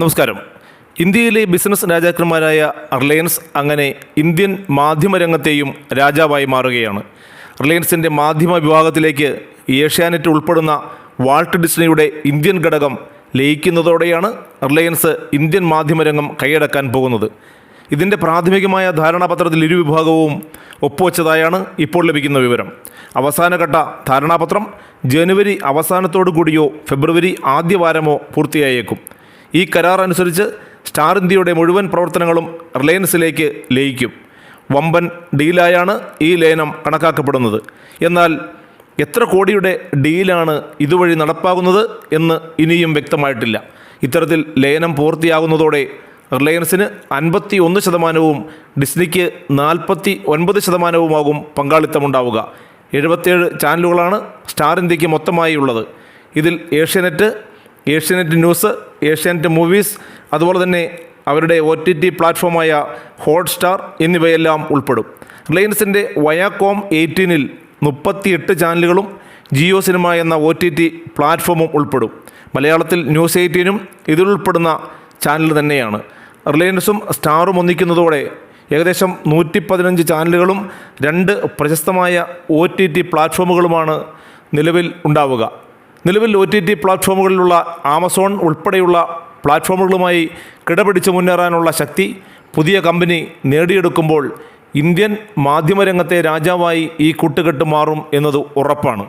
നമസ്കാരം. ഇന്ത്യയിലെ ബിസിനസ് രാജാക്കന്മാരായ റിലയൻസ് അങ്ങനെ ഇന്ത്യൻ മാധ്യമരംഗത്തെയും രാജാവായി മാറുകയാണ്. റിലയൻസിന്റെ മാധ്യമ വിഭാഗത്തിലേക്ക് ഏഷ്യാനെറ്റ് ഉൾപ്പെടുന്ന വാൾട്ട് ഡിസ്നിയുടെ ഇന്ത്യൻ ഘടകം ലയിക്കുന്നതോടെയാണ് റിലയൻസ് ഇന്ത്യൻ മാധ്യമരംഗം കൈയടക്കാൻ പോകുന്നത്. ഇതിന്റെ പ്രാഥമികമായ ധാരണാപത്രത്തിൽ ഇരുവിഭാഗവും ഒപ്പുവെച്ചതായാണ് ഇപ്പോൾ ലഭിക്കുന്ന വിവരം. അവസാനഘട്ട ധാരണാപത്രം ജനുവരി അവസാനത്തോടു കൂടിയോ ഫെബ്രുവരി ആദ്യവാരമോ പൂർത്തിയായേക്കും. ഈ കരാർ അനുസരിച്ച് സ്റ്റാർ ഇന്ത്യയുടെ മുഴുവൻ പ്രവർത്തനങ്ങളും റിലയൻസിലേക്ക് ലയിക്കും. വമ്പൻ ഡീലായാണ് ഈ ലയനം കണക്കാക്കപ്പെടുന്നത്. എന്നാൽ എത്ര കോടിയുടെ ഡീലാണ് ഇതുവഴി നടപ്പാകുന്നത് എന്ന് ഇനിയും വ്യക്തമായിട്ടില്ല. ഇത്തരത്തിൽ ലയനം പൂർത്തിയാകുന്നതോടെ റിലയൻസിന് അൻപത്തി ഒന്ന് ശതമാനവും ഡിസ്നിക്ക് നാൽപ്പത്തി ഒൻപത് ശതമാനവുമാകും പങ്കാളിത്തമുണ്ടാവുക. എഴുപത്തിയേഴ് ചാനലുകളാണ് സ്റ്റാർ ഇന്ത്യയ്ക്ക് മൊത്തമായി ഉള്ളത് ഇതിൽ ഏഷ്യാനെറ്റ് ഏഷ്യാനെറ്റ് ന്യൂസ് ഏഷ്യാനെറ്റ് മൂവീസ് അതുപോലെ തന്നെ അവരുടെ ഒ ടി ടി പ്ലാറ്റ്ഫോമായ ഹോട്ട്സ്റ്റാർ എന്നിവയെല്ലാം ഉൾപ്പെടും. റിലയൻസിന്റെ വയാകോം എയ്റ്റീനിൽ മുപ്പത്തിയെട്ട് ചാനലുകളും ജിയോ സിനിമ എന്ന ഒ ടി ടി പ്ലാറ്റ്ഫോമും ഉൾപ്പെടും. മലയാളത്തിൽ ന്യൂസ് എയ്റ്റീനും ഇതിലുൾപ്പെടുന്ന ചാനൽ തന്നെയാണ്. റിലയൻസും സ്റ്റാറും ഒന്നിക്കുന്നതോടെ ഏകദേശം നൂറ്റി പതിനഞ്ച് ചാനലുകളും രണ്ട് പ്രശസ്തമായ ഒ ടി ടി പ്ലാറ്റ്ഫോമുകളുമാണ് നിലവിൽ ഉണ്ടാവുക. നിലവിൽ ഒ ടി ടി പ്ലാറ്റ്ഫോമുകളിലുള്ള ആമസോൺ ഉൾപ്പെടെയുള്ള പ്ലാറ്റ്ഫോമുകളുമായി കിടപിടിച്ച് മുന്നേറാനുള്ള ശക്തി പുതിയ കമ്പനി നേടിയെടുക്കുമ്പോൾ ഇന്ത്യൻ മാധ്യമരംഗത്തെ രാജാവായി ഈ കൂട്ടുകെട്ട് മാറും എന്നത് ഉറപ്പാണ്.